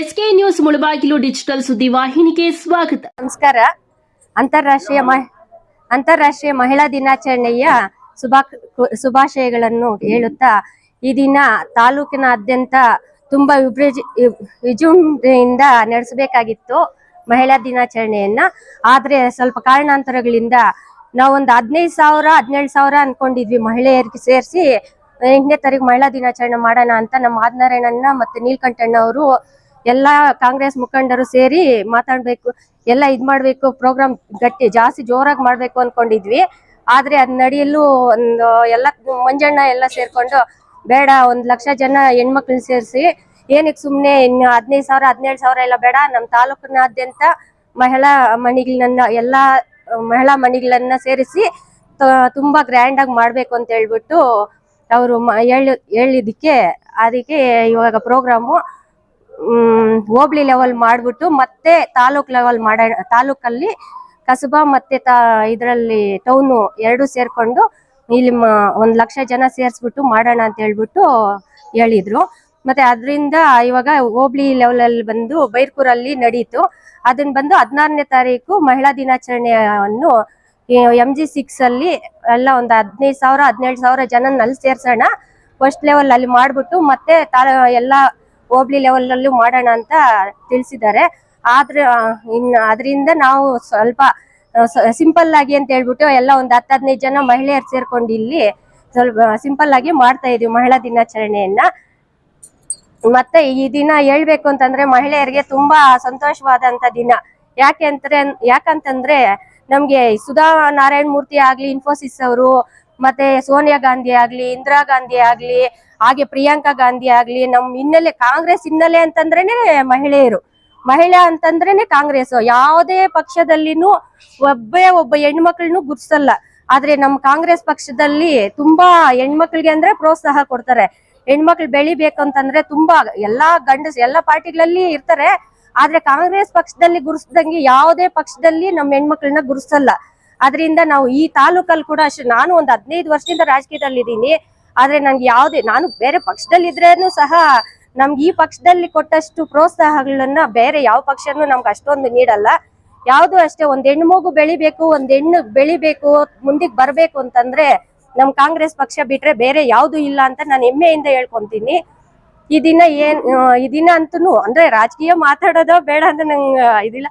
SK news Mulbagal digital ಸುದ್ದಿ ವಾಹಿನಿಗೆ ಸ್ವಾಗತ. ನಮಸ್ಕಾರ. ಅಂತಾರಾಷ್ಟ್ರೀಯ ಅಂತಾರಾಷ್ಟ್ರೀಯ ಮಹಿಳಾ ದಿನಾಚರಣೆಯ ಶುಭಾ, ಶುಭಾಶಯಗಳನ್ನು ಹೇಳುತ್ತಾ, ಈ ದಿನ ತಾಲೂಕಿನಾದ್ಯಂತ ತುಂಬಾ ವಿಭ್ರಜ, ವಿಜೃಂಭಣೆಯಿಂದ ನಡೆಸಬೇಕಾಗಿತ್ತು ಮಹಿಳಾ ದಿನಾಚರಣೆಯನ್ನ. ಆದ್ರೆ ಸ್ವಲ್ಪ ಕಾರಣಾಂತರಗಳಿಂದ ನಾವೊಂದು ಹದಿನೈದು ಸಾವಿರ, ಹದಿನೇಳು ಸಾವಿರ ಅನ್ಕೊಂಡಿದ್ವಿ ಮಹಿಳೆಯರಿಗೆ ಸೇರಿಸಿ, ಎಂಟನೇ ತಾರೀಕು ಮಹಿಳಾ ದಿನಾಚರಣೆ ಮಾಡೋಣ ಅಂತ ನಮ್ಮ ಆದ್ನಾರಾಯಣಣ್ಣ ಮತ್ತೆ ನೀಲ್ಕಂಠಣ್ಣ ಅವರು ಎಲ್ಲಾ ಕಾಂಗ್ರೆಸ್ ಮುಖಂಡರು ಸೇರಿ ಮಾತಾಡ್ಬೇಕು, ಎಲ್ಲ ಇದ್ ಮಾಡ್ಬೇಕು ಪ್ರೋಗ್ರಾಮ್ ಗಟ್ಟಿ ಜಾಸ್ತಿ ಜೋರಾಗಿ ಮಾಡ್ಬೇಕು ಅನ್ಕೊಂಡಿದ್ವಿ. ಆದ್ರೆ ಅದ್ ನಡೆಯಲು ಒಂದು ಎಲ್ಲ ಮಂಜಣ್ಣ ಎಲ್ಲ ಸೇರ್ಕೊಂಡು ಬೇಡ, ಒಂದ್ ಲಕ್ಷ ಜನ ಹೆಣ್ಮಕ್ಳು ಸೇರಿಸಿ ಏನಕ್ಕೆ ಸುಮ್ನೆ ಇನ್ನು ಹದಿನೈದು ಸಾವಿರ ಹದಿನೇಳು ಸಾವಿರ ಎಲ್ಲ ಬೇಡ ನಮ್ಮ ತಾಲೂಕಿನಾದ್ಯಂತ ಮಹಿಳಾ ಮಣಿಗಳನ್ನ, ಎಲ್ಲಾ ಮಹಿಳಾ ಮಣಿಗಳನ್ನ ಸೇರಿಸಿ ತುಂಬಾ ಗ್ರ್ಯಾಂಡ್ ಆಗಿ ಮಾಡ್ಬೇಕು ಅಂತ ಹೇಳ್ಬಿಟ್ಟು ಅವರು ಹೇಳಿ ಹೇಳಿದಕ್ಕೆ ಅದಕ್ಕೆ ಇವಾಗ ಪ್ರೋಗ್ರಾಮು ಹೋಬ್ಳಿ ಲೆವೆಲ್ ಮಾಡ್ಬಿಟ್ಟು ಮತ್ತೆ ತಾಲೂಕ್ ಲೆವೆಲ್ ಮಾಡ, ತಾಲೂಕಲ್ಲಿ ಕಸಬಾ ಮತ್ತೆ ತಾ, ಇದರಲ್ಲಿ ಟೌನು ಎರಡು ಸೇರ್ಕೊಂಡು ಇಲ್ಲಿ ಒಂದ್ ಲಕ್ಷ ಜನ ಸೇರ್ಸ್ಬಿಟ್ಟು ಮಾಡೋಣ ಅಂತ ಹೇಳ್ಬಿಟ್ಟು ಹೇಳಿದ್ರು. ಮತ್ತೆ ಅದರಿಂದ ಇವಾಗ ಹೋಬ್ಳಿ ಲೆವೆಲ್ ಅಲ್ಲಿ ಬಂದು ಬೈರ್ಕೂರಲ್ಲಿ ನಡೀತು. ಅದನ್ನ ಬಂದು ಹದಿನಾರನೇ ತಾರೀಕು ಮಹಿಳಾ ದಿನಾಚರಣೆಯನ್ನು ಎಂ ಜಿ ಸಿಕ್ಸ್ ಅಲ್ಲಿ ಎಲ್ಲ ಒಂದು ಹದಿನೈದು ಸಾವಿರ ಹದಿನೇಳು ಸಾವಿರ ಜನ ಅಲ್ಲಿ ಸೇರ್ಸೋಣ. ಫಸ್ಟ್ ಲೆವೆಲ್ ಅಲ್ಲಿ ಮಾಡ್ಬಿಟ್ಟು ಮತ್ತೆ ಎಲ್ಲ ಹೋಬ್ಳಿ ಲೆವೆಲ್ ಅಲ್ಲೂ ಮಾಡೋಣ ಅಂತ ತಿಳಿಸಿದ್ದಾರೆ. ಆದ್ರೆ ಇನ್ ಅದರಿಂದ ನಾವು ಸ್ವಲ್ಪ ಸಿಂಪಲ್ ಆಗಿ ಅಂತ ಹೇಳ್ಬಿಟ್ಟು ಎಲ್ಲ ಒಂದು ಹತ್ತು ಹದಿನೈದು ಜನ ಮಹಿಳೆಯರು ಸೇರ್ಕೊಂಡು ಇಲ್ಲಿ ಸ್ವಲ್ಪ ಸಿಂಪಲ್ ಆಗಿ ಮಾಡ್ತಾ ಇದೀವಿ ಮಹಿಳಾ ದಿನಾಚರಣೆಯನ್ನ. ಮತ್ತೆ ಈ ದಿನ ಹೇಳ್ಬೇಕು ಅಂತಂದ್ರೆ ಮಹಿಳೆಯರಿಗೆ ತುಂಬಾ ಸಂತೋಷವಾದಂತ ದಿನ. ಯಾಕೆ ಅಂದ್ರೆ ಯಾಕಂತಂದ್ರೆ ನಮ್ಗೆ ಸುಧಾ ನಾರಾಯಣ ಮೂರ್ತಿ ಆಗ್ಲಿ ಇನ್ಫೋಸಿಸ್ ಅವರು ಮತ್ತೆ ಸೋನಿಯಾ ಗಾಂಧಿ ಆಗ್ಲಿ, ಇಂದಿರಾ ಗಾಂಧಿ ಆಗ್ಲಿ, ಹಾಗೆ ಪ್ರಿಯಾಂಕಾ ಗಾಂಧಿ ಆಗ್ಲಿ, ನಮ್ ಹಿನ್ನೆಲೆ ಕಾಂಗ್ರೆಸ್ ಹಿನ್ನೆಲೆ ಅಂತಂದ್ರೇನೆ ಮಹಿಳೆಯರು. ಮಹಿಳೆ ಅಂತಂದ್ರೇನೆ ಕಾಂಗ್ರೆಸ್. ಯಾವುದೇ ಪಕ್ಷದಲ್ಲಿನೂ ಒಬ್ಬೇ ಒಬ್ಬ ಹೆಣ್ಮಕ್ಳನ್ನು ಗುರ್ಸಲ್ಲ. ಆದ್ರೆ ನಮ್ ಕಾಂಗ್ರೆಸ್ ಪಕ್ಷದಲ್ಲಿ ತುಂಬಾ ಹೆಣ್ಮಕ್ಳಿಗೆ ಅಂದ್ರೆ ಪ್ರೋತ್ಸಾಹ ಕೊಡ್ತಾರೆ. ಹೆಣ್ಮಕ್ಳು ಬೆಳಿಬೇಕಂತಂದ್ರೆ ತುಂಬಾ ಎಲ್ಲಾ ಗಂಡಸ್ ಎಲ್ಲಾ ಪಾರ್ಟಿಗಳಲ್ಲಿ ಇರ್ತಾರೆ. ಆದ್ರೆ ಕಾಂಗ್ರೆಸ್ ಪಕ್ಷದಲ್ಲಿ ಗುರುಸ್ದಂಗೆ ಯಾವುದೇ ಪಕ್ಷದಲ್ಲಿ ನಮ್ ಹೆಣ್ಮಕ್ಳನ್ನ ಗುರುಸಲ್ಲ. ಅದರಿಂದ ನಾವು ಈ ತಾಲೂಕಲ್ಲಿ ಕೂಡ ಅಷ್ಟೇ, ನಾನು ಒಂದು ಹದಿನೈದು ವರ್ಷದಿಂದ ರಾಜಕೀಯದಲ್ಲಿ ಇದ್ದೀನಿ ಆದ್ರೆ ನಂಗೆ ಯಾವ್ದೇ, ನಾನು ಬೇರೆ ಪಕ್ಷದಲ್ಲಿ ಸಹ ನಮ್ಗೆ ಈ ಪಕ್ಷದಲ್ಲಿ ಕೊಟ್ಟಷ್ಟು ಪ್ರೋತ್ಸಾಹಗಳನ್ನು ಬೇರೆ ಯಾವ ಪಕ್ಷನೂ ನಮ್ಗೆ ಅಷ್ಟೊಂದು ನೀಡಲ್ಲ. ಯಾವುದು ಅಷ್ಟೇ, ಒಂದ್ ಹೆಣ್ಣು ಮಗು ಬೆಳಿಬೇಕು, ಒಂದ್ ಹೆಣ್ಣು ಬೆಳಿಬೇಕು, ಮುಂದಿಗೆ ಬರ್ಬೇಕು ಅಂತಂದ್ರೆ ನಮ್ ಕಾಂಗ್ರೆಸ್ ಪಕ್ಷ ಬಿಟ್ರೆ ಬೇರೆ ಯಾವ್ದು ಇಲ್ಲ ಅಂತ ನಾನು ಹೆಮ್ಮೆಯಿಂದ ಹೇಳ್ಕೊಂತೀನಿ. ಈ ದಿನ ಏನ್ ಈ ದಿನ ಅಂತೂ ಅಂದ್ರೆ ರಾಜಕೀಯ ಮಾತಾಡೋದೋ ಬೇಡ ಅಂತ ನಂಗೆ ಇದಿಲ್ಲ.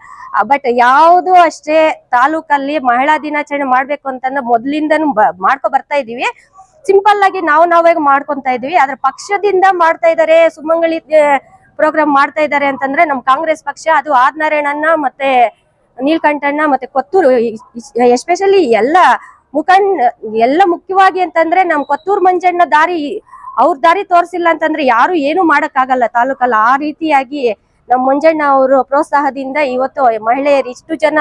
ಬಟ್ ಯಾವುದು ಅಷ್ಟೇ ತಾಲೂಕಲ್ಲಿ ಮಹಿಳಾ ದಿನಾಚರಣೆ ಮಾಡ್ಬೇಕು ಅಂತಂದ್ರೆ ಮೊದ್ಲಿಂದನು ಮಾಡ್ಕೊ ಬರ್ತಾ ಇದೀವಿ ಸಿಂಪಲ್ ಆಗಿ ನಾವು ನಾವೇ ಮಾಡ್ಕೊಂತ ಇದೀವಿ ಆದ್ರೆ ಪಕ್ಷದಿಂದ ಮಾಡ್ತಾ ಇದಾರೆ, ಸುಮಂಗಳಿ ಪ್ರೋಗ್ರಾಮ್ ಮಾಡ್ತಾ ಇದಾರೆ ಅಂತಂದ್ರೆ ನಮ್ ಕಾಂಗ್ರೆಸ್ ಪಕ್ಷ, ಅದು ಆದ್ನಾರಾಯಣನ್ನ ಮತ್ತೆ ನೀಲ್ಕಂಠಣ್ಣ ಮತ್ತೆ ಕೊತ್ತೂರು ಎಸ್ಪೆಷಲಿ ಎಲ್ಲ ಮುಖಂಡ್, ಎಲ್ಲ ಮುಖ್ಯವಾಗಿ ಅಂತಂದ್ರೆ ನಮ್ ಕೊತ್ತೂರು ಮಂಜಣ್ಣ ದಾರಿ ಅವ್ರ ದಾರಿ ತೋರಿಸಿಲ್ಲ ಅಂತಂದ್ರೆ ಯಾರು ಏನು ಮಾಡಕ್ ಆಗಲ್ಲ ತಾಲೂಕಲ್ಲಿ ಆ ರೀತಿಯಾಗಿ ನಮ್ ಮಂಜಣ್ಣ ಅವರು ಪ್ರೋತ್ಸಾಹದಿಂದ ಇವತ್ತು ಮಹಿಳೆಯರು ಇಷ್ಟು ಜನ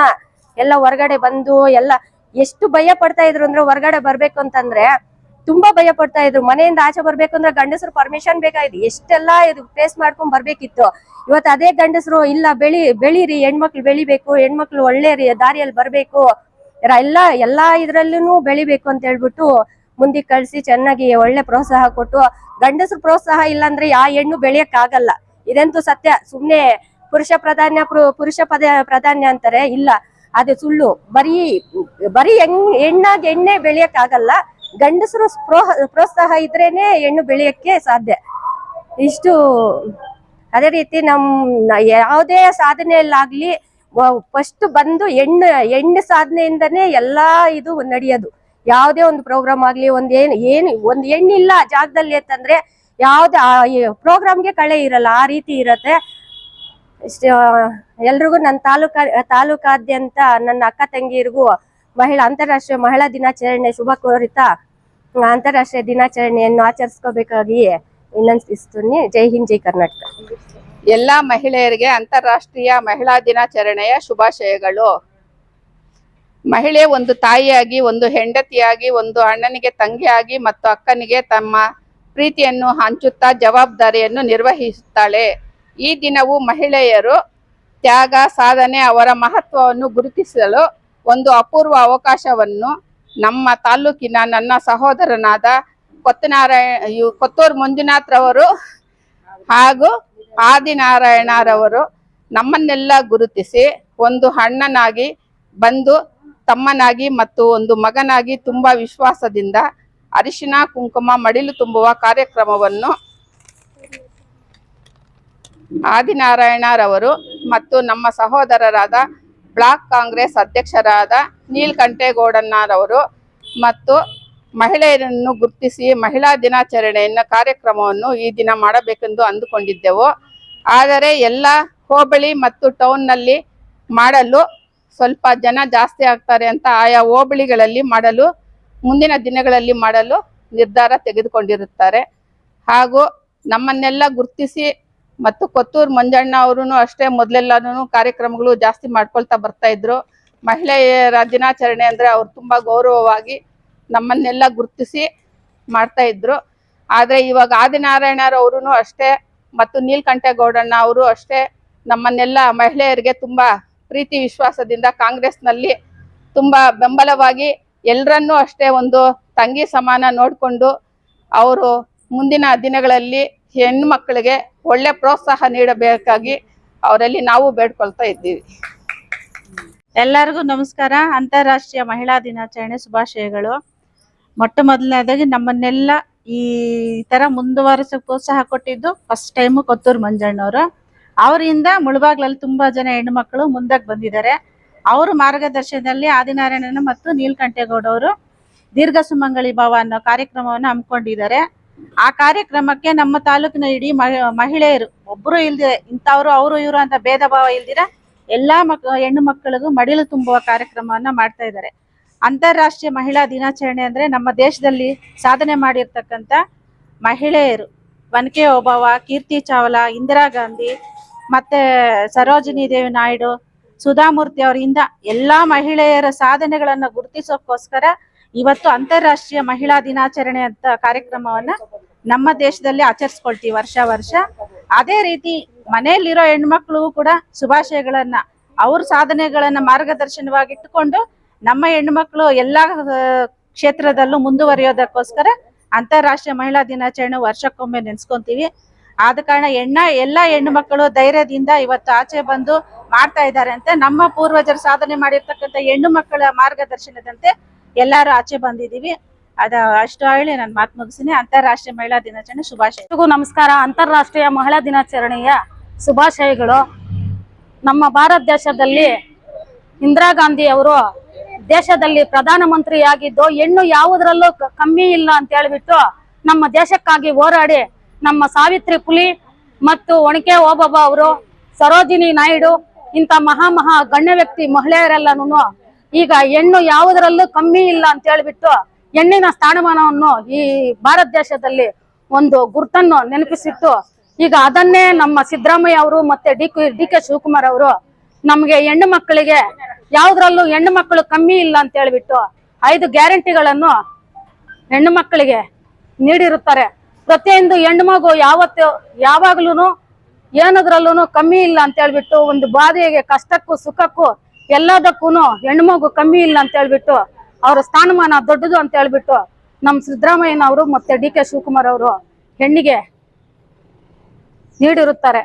ಎಲ್ಲ ಹೊರಗಡೆ ಬಂದು ಎಲ್ಲ ಎಷ್ಟು ಭಯ ಪಡ್ತಾ ಇದ್ರು ಅಂದ್ರೆ ಹೊರಗಡೆ ಬರ್ಬೇಕು ಅಂತಂದ್ರೆ ತುಂಬಾ ಭಯ ಪಡ್ತಾ ಇದ್ರು. ಮನೆಯಿಂದ ಆಚೆ ಬರ್ಬೇಕು ಅಂದ್ರೆ ಗಂಡಸರು ಪರ್ಮಿಷನ್ ಬೇಕಾಯ್ತು. ಎಷ್ಟೆಲ್ಲಾ ಇದು ಫೇಸ್ ಮಾಡ್ಕೊಂಡ್ ಬರ್ಬೇಕಿತ್ತು. ಇವತ್ತು ಅದೇ ಗಂಡಸರು, ಇಲ್ಲ, ಬೆಳಿ, ಬೆಳೀರಿ, ಹೆಣ್ಮಕ್ಳು ಬೆಳಿಬೇಕು, ಹೆಣ್ಮಕ್ಳು ಒಳ್ಳೆ ದಾರಿಯಲ್ಲಿ ಬರ್ಬೇಕು. ಎಲ್ಲ, ಎಲ್ಲಾ ಇದ್ರಲ್ಲೂ ಬೆಳಿಬೇಕು ಅಂತ ಹೇಳ್ಬಿಟ್ಟು ಮುಂದಕ್ಕೆ ಕಳಿಸಿ, ಚೆನ್ನಾಗಿ ಒಳ್ಳೆ ಪ್ರೋತ್ಸಾಹ ಕೊಟ್ಟು, ಗಂಡಸರು ಪ್ರೋತ್ಸಾಹ ಇಲ್ಲ ಅಂದ್ರೆ ಯಾ ಹೆಣ್ಣು ಬೆಳೆಯಕ್ ಆಗಲ್ಲ ಇದಂತೂ ಸತ್ಯ. ಸುಮ್ನೆ ಪುರುಷ ಪ್ರಧಾನ್ಯ ಪುರು- ಪುರುಷ ಪದ, ಪ್ರಧಾನ್ಯ ಅಂತಾರೆ. ಇಲ್ಲ. ಅದು ಸುಳ್ಳು. ಬರೀ ಬರೀ ಹೆಣ್, ಹೆಣ್ಣಾಗಿ ಎಣ್ಣೆ ಬೆಳೆಯಕ್ ಆಗಲ್ಲ ಗಂಡಸರು ಪ್ರೋ- ಪ್ರೋತ್ಸಾಹ ಇದ್ರೇನೆ ಹೆಣ್ಣು ಬೆಳೆಯಕ್ಕೆ ಸಾಧ್ಯ. ಇಷ್ಟು. ಅದೇ ರೀತಿ ನಮ್, ಯಾವುದೇ ಸಾಧನೆಯಲ್ಲಾಗ್ಲಿ ಫಸ್ಟ್ ಬಂದು ಹೆಣ್ಣು ಹೆಣ್ಣು ಸಾಧನೆಯಿಂದನೇ ಎಲ್ಲಾ ಇದು ನಡೆಯೋದು. ಯಾವುದೇ ಒಂದು ಪ್ರೋಗ್ರಾಮ್ ಆಗಲಿ, ಒಂದು ಏನು ಏನು, ಒಂದು ಹೆಣ್ಣಿಲ್ಲ ಆ ಜಾಗದಲ್ಲಿ ಅಂತಂದ್ರೆ ಯಾವ್ದೇ ಪ್ರೋಗ್ರಾಮ್ಗೆ ಕಳೆ ಇರಲ್ಲ, ಆ ರೀತಿ ಇರತ್ತೆ. ಎಲ್ರಿಗೂ ನನ್ನ ತಾಲೂಕ, ತಾಲೂಕಾದ್ಯಂತ ನನ್ನ ಅಕ್ಕ ತಂಗಿರಿಗೂ ಮಹಿಳಾ, ಅಂತಾರಾಷ್ಟ್ರೀಯ ಮಹಿಳಾ ದಿನಾಚರಣೆ ಶುಭ ಕೋರಿತಾ. ಅಂತಾರಾಷ್ಟ್ರೀಯ ದಿನಾಚರಣೆಯನ್ನು ಆಚರಿಸ್ಕೋಬೇಕಾಗಿ ವಿನಂತಿಸ್ತೀನಿ. ಜೈ ಹಿಂದ್, ಜೈ ಕರ್ನಾಟಕ. ಎಲ್ಲಾ ಮಹಿಳೆಯರಿಗೆ ಅಂತಾರಾಷ್ಟ್ರೀಯ ಮಹಿಳಾ ದಿನಾಚರಣೆಯ ಶುಭಾಶಯಗಳು. ಮಹಿಳೆ ಒಂದು ತಾಯಿಯಾಗಿ, ಒಂದು ಹೆಂಡತಿಯಾಗಿ, ಒಂದು ಅಣ್ಣನಿಗೆ ತಂಗಿಯಾಗಿ ಮತ್ತು ಅಕ್ಕನಿಗೆ ತಮ್ಮ ಪ್ರೀತಿಯನ್ನು ಹಂಚುತ್ತಾ ಜವಾಬ್ದಾರಿಯನ್ನು ನಿರ್ವಹಿಸುತ್ತಾಳೆ. ಈ ದಿನವು ಮಹಿಳೆಯರು ತ್ಯಾಗ, ಸಾಧನೆ, ಅವರ ಮಹತ್ವವನ್ನು ಗುರುತಿಸಲು ಒಂದು ಅಪೂರ್ವ ಅವಕಾಶವನ್ನು ನಮ್ಮ ತಾಲೂಕಿನ ನನ್ನ ಸಹೋದರನಾದ ಕೊತ್ತನಾರಾಯಣ ಕೊತ್ತೂರು ಮಂಜುನಾಥ್ ರವರು ಹಾಗೂ ಆದಿನಾರಾಯಣರವರು ನಮ್ಮನ್ನೆಲ್ಲ ಗುರುತಿಸಿ ಒಂದು ಅಣ್ಣನಾಗಿ ಬಂದು ತಮ್ಮನಾಗಿ ಮತ್ತು ಒಂದು ಮಗನಾಗಿ ತುಂಬಾ ವಿಶ್ವಾಸದಿಂದ ಅರಿಶಿನ ಕುಂಕುಮ, ಮಡಿಲು ತುಂಬುವ ಕಾರ್ಯಕ್ರಮವನ್ನು ಆದಿನಾರಾಯಣರವರು ಮತ್ತು ನಮ್ಮ ಸಹೋದರರಾದ ಬ್ಲಾಕ್ ಕಾಂಗ್ರೆಸ್ ಅಧ್ಯಕ್ಷರಾದ ನೀಲ್ಕಂಠೇಗೌಡಣ್ಣರವರು ಮತ್ತು ಮಹಿಳೆಯರನ್ನು ಗುರುತಿಸಿ ಮಹಿಳಾ ದಿನಾಚರಣೆಯನ್ನು ಕಾರ್ಯಕ್ರಮವನ್ನು ಈ ದಿನ ಮಾಡಬೇಕೆಂದು ಅಂದುಕೊಂಡಿದ್ದೆವು. ಆದರೆ ಎಲ್ಲ ಹೋಬಳಿ ಮತ್ತು ಟೌನ್ನಲ್ಲಿ ಮಾಡಲು ಸ್ವಲ್ಪ ಜನ ಜಾಸ್ತಿ ಆಗ್ತಾರೆ ಅಂತ ಆಯಾ ಹೋಬಳಿಗಳಲ್ಲಿ ಮಾಡಲು, ಮುಂದಿನ ದಿನಗಳಲ್ಲಿ ಮಾಡಲು ನಿರ್ಧಾರ ತೆಗೆದುಕೊಂಡಿರುತ್ತಾರೆ. ಹಾಗೂ ನಮ್ಮನ್ನೆಲ್ಲ ಗುರುತಿಸಿ ಮತ್ತು ಕೊತ್ತೂರು ಮಂಜಣ್ಣ ಅವರು ಅಷ್ಟೇ ಮೊದಲೆಲ್ಲಾನು ಕಾರ್ಯಕ್ರಮಗಳು ಜಾಸ್ತಿ ಮಾಡ್ಕೊಳ್ತಾ ಬರ್ತಾ ಇದ್ರು. ಮಹಿಳೆಯರ ದಿನಾಚರಣೆ ಅಂದರೆ ಅವ್ರು ತುಂಬಾ ಗೌರವವಾಗಿ ನಮ್ಮನ್ನೆಲ್ಲ ಗುರುತಿಸಿ ಮಾಡ್ತಾ ಇದ್ರು. ಆದರೆ ಇವಾಗ ಆದಿನಾರಾಯಣರವರು ಅಷ್ಟೇ ಮತ್ತು ನೀಲ್ಕಂಠೇಗೌಡಣ್ಣ ಅವರು ಅಷ್ಟೇ ನಮ್ಮನ್ನೆಲ್ಲ ಮಹಿಳೆಯರಿಗೆ ತುಂಬಾ ಪ್ರೀತಿ ವಿಶ್ವಾಸದಿಂದ ಕಾಂಗ್ರೆಸ್ನಲ್ಲಿ ತುಂಬಾ ಬೆಂಬಲವಾಗಿ ಎಲ್ಲರನ್ನೂ ಅಷ್ಟೇ ಒಂದು ತಂಗಿ ಸಮಾನ ನೋಡಿಕೊಂಡು ಅವರು ಮುಂದಿನ ದಿನಗಳಲ್ಲಿ ಹೆಣ್ಣು ಮಕ್ಕಳಿಗೆ ಒಳ್ಳೆ ಪ್ರೋತ್ಸಾಹ ನೀಡಬೇಕಾಗಿ ಅವರಲ್ಲಿ ನಾವು ಬೇಡ್ಕೊಳ್ತಾ ಇದ್ದೀವಿ. ಎಲ್ಲರಿಗೂ ನಮಸ್ಕಾರ. ಅಂತಾರಾಷ್ಟ್ರೀಯ ಮಹಿಳಾ ದಿನಾಚರಣೆ ಶುಭಾಶಯಗಳು. ಮೊಟ್ಟ ಮೊದಲನೇದಾಗಿ ನಮ್ಮನ್ನೆಲ್ಲ ಈ ತರ ಮುಂದುವರೆಸಕ್ಕೆ ಪ್ರೋತ್ಸಾಹ ಕೊಟ್ಟಿದ್ದು ಫಸ್ಟ್ ಟೈಮ್ ಕೊತ್ತೂರು ಮಂಜಣ್ಣವರು. ಅವರಿಂದ ಮುಳುಬಾಗ್ಲಲ್ಲಿ ತುಂಬಾ ಜನ ಹೆಣ್ಮಕ್ಳು ಮುಂದಕ್ಕೆ ಬಂದಿದ್ದಾರೆ. ಅವರು ಮಾರ್ಗದರ್ಶನದಲ್ಲಿ ಆದಿನಾರಾಯಣನ ಮತ್ತು ನೀಲಕಂಠೇಗೌಡ ಅವರು ದೀರ್ಘ ಸುಮಂಗಳಿ ಭಾವ ಅನ್ನೋ ಕಾರ್ಯಕ್ರಮವನ್ನು ಹಮ್ಮಿಕೊಂಡಿದ್ದಾರೆ. ಆ ಕಾರ್ಯಕ್ರಮಕ್ಕೆ ನಮ್ಮ ತಾಲೂಕಿನ ಇಡೀ ಮಹಿ- ಮಹಿಳೆಯರು, ಒಬ್ರು ಇಲ್ದಿದೆ ಇಂಥವ್ರು, ಅವರು ಇವರು ಅಂತ ಭೇದ ಭಾವ ಇಲ್ದಿರ ಎಲ್ಲಾ ಮಕ್, ಹೆಣ್ಣು ಮಕ್ಕಳಿಗೂ ಮಡಿಲು ತುಂಬುವ ಕಾರ್ಯಕ್ರಮವನ್ನ ಮಾಡ್ತಾ ಇದ್ದಾರೆ. ಅಂತಾರಾಷ್ಟ್ರೀಯ ಮಹಿಳಾ ದಿನಾಚರಣೆ ಅಂದ್ರೆ ನಮ್ಮ ದೇಶದಲ್ಲಿ ಸಾಧನೆ ಮಾಡಿರ್ತಕ್ಕಂಥ ಮಹಿಳೆಯರು. ವನಕೆ ಓಬವ್ವ ಕೀರ್ತಿ ಚಾವ್ಲಾ, ಇಂದಿರಾ ಗಾಂಧಿ ಮತ್ತೆ ಸರೋಜಿನಿ ದೇವಿ ನಾಯ್ಡು, ಸುಧಾಮೂರ್ತಿ ಅವರಿಂದ ಎಲ್ಲಾ ಮಹಿಳೆಯರ ಸಾಧನೆಗಳನ್ನ ಗುರುತಿಸೋಕೋಸ್ಕರ ಇವತ್ತು ಅಂತಾರಾಷ್ಟ್ರೀಯ ಮಹಿಳಾ ದಿನಾಚರಣೆ ಅಂತ ಕಾರ್ಯಕ್ರಮವನ್ನ ನಮ್ಮ ದೇಶದಲ್ಲಿ ಆಚರಿಸ್ಕೊಳ್ತೀವಿ ವರ್ಷ ವರ್ಷ. ಅದೇ ರೀತಿ ಮನೆಯಲ್ಲಿರೋ ಹೆಣ್ಮಕ್ಳು ಕೂಡ ಶುಭಾಶಯಗಳನ್ನ, ಅವ್ರ ಸಾಧನೆಗಳನ್ನ ಮಾರ್ಗದರ್ಶನವಾಗಿ ಇಟ್ಟುಕೊಂಡು ನಮ್ಮ ಹೆಣ್ಮಕ್ಳು ಎಲ್ಲಾ ಕ್ಷೇತ್ರದಲ್ಲೂ ಮುಂದುವರಿಯೋದಕ್ಕೋಸ್ಕರ ಅಂತಾರಾಷ್ಟ್ರೀಯ ಮಹಿಳಾ ದಿನಾಚರಣೆ ವರ್ಷಕ್ಕೊಮ್ಮೆ ನೆನ್ಸ್ಕೊಂತೀವಿ. ಆದ ಕಾರಣ ಹೆಣ್ಣ ಎಲ್ಲ ಹೆಣ್ಣು ಮಕ್ಕಳು ಧೈರ್ಯದಿಂದ ಇವತ್ತು ಆಚೆ ಬಂದು ಮಾಡ್ತಾ ಇದ್ದಾರೆ ಅಂತ ನಮ್ಮ ಪೂರ್ವಜರು ಸಾಧನೆ ಮಾಡಿರ್ತಕ್ಕಂಥ ಹೆಣ್ಣು ಮಕ್ಕಳ ಮಾರ್ಗದರ್ಶನದಂತೆ ಎಲ್ಲಾರು ಆಚೆ ಬಂದಿದೀವಿ ಅದ ಅಷ್ಟು ಹೇಳಿ ನಾನು ಮಾತು ಮುಗಿಸಿನಿ ಅಂತಾರಾಷ್ಟ್ರೀಯ ಮಹಿಳಾ ದಿನಾಚರಣೆ ಶುಭಾಶಯ. ಎಲ್ರಿಗೂ ನಮಸ್ಕಾರ. ಅಂತಾರಾಷ್ಟ್ರೀಯ ಮಹಿಳಾ ದಿನಾಚರಣೆಯ ಶುಭಾಶಯಗಳು. ನಮ್ಮ ಭಾರತ ದೇಶದಲ್ಲಿ ಇಂದಿರಾ ಗಾಂಧಿ ಅವರು ದೇಶದಲ್ಲಿ ಪ್ರಧಾನಮಂತ್ರಿಯಾಗಿದ್ದು ಹೆಣ್ಣು ಯಾವುದರಲ್ಲೂ ಕಮ್ಮಿ ಇಲ್ಲ ಅಂತ ಹೇಳ್ಬಿಟ್ಟು ನಮ್ಮ ದೇಶಕ್ಕಾಗಿ ಹೋರಾಡಿ ನಮ್ಮ ಸಾವಿತ್ರಿ ಪುಲಿ ಮತ್ತು ಒಣಕೆ ಓಬಾಬ ಅವರು, ಸರೋಜಿನಿ ನಾಯ್ಡು, ಇಂಥ ಮಹಾ ಮಹಾ ಗಣ್ಯ ವ್ಯಕ್ತಿ ಮಹಿಳೆಯರೆಲ್ಲನೂ ಈಗ ಹೆಣ್ಣು ಯಾವುದರಲ್ಲೂ ಕಮ್ಮಿ ಇಲ್ಲ ಅಂತ ಹೇಳ್ಬಿಟ್ಟು ಹೆಣ್ಣಿನ ಸ್ಥಾನಮಾನವನ್ನು ಈ ಭಾರತ ದೇಶದಲ್ಲಿ ಒಂದು ಗುರುತನ್ನು ನೆನಪಿಸಿಟ್ಟು ಈಗ ಅದನ್ನೇ ನಮ್ಮ ಸಿದ್ದರಾಮಯ್ಯ ಅವರು ಮತ್ತೆ ಡಿ ಡಿ ಕೆ ಶಿವಕುಮಾರ್ ಅವರು ನಮ್ಗೆ ಹೆಣ್ಣು ಮಕ್ಕಳಿಗೆ ಯಾವ್ದ್ರಲ್ಲೂ ಹೆಣ್ಣು ಮಕ್ಕಳು ಕಮ್ಮಿ ಇಲ್ಲ ಅಂತ ಹೇಳ್ಬಿಟ್ಟು ಐದು ಗ್ಯಾರಂಟಿಗಳನ್ನು ಹೆಣ್ಣು ಮಕ್ಕಳಿಗೆ ನೀಡಿರುತ್ತಾರೆ. ಪ್ರತಿಯೊಂದು ಹೆಣ್ಣು ಮಗು ಯಾವತ್ತು ಯಾವಾಗ್ಲೂನು ಏನದ್ರಲ್ಲೂ ಕಮ್ಮಿ ಇಲ್ಲ ಅಂತ ಹೇಳ್ಬಿಟ್ಟು ಒಂದು ಬಾಧೆಗೆ, ಕಷ್ಟಕ್ಕೂ ಸುಖಕ್ಕೂ ಎಲ್ಲದಕ್ಕೂ ಮಗು ಕಮ್ಮಿ ಇಲ್ಲ ಅಂತ ಹೇಳ್ಬಿಟ್ಟು ಅವ್ರ ಸ್ಥಾನಮಾನ ದೊಡ್ಡದು ಅಂತ ಹೇಳ್ಬಿಟ್ಟು ನಮ್ಮ ಸಿದ್ದರಾಮಯ್ಯನವರು ಮತ್ತೆ ಡಿ ಕೆ ಶಿವಕುಮಾರ್ ಅವರು ಹೆಣ್ಣಿಗೆ ನೀಡಿರುತ್ತಾರೆ.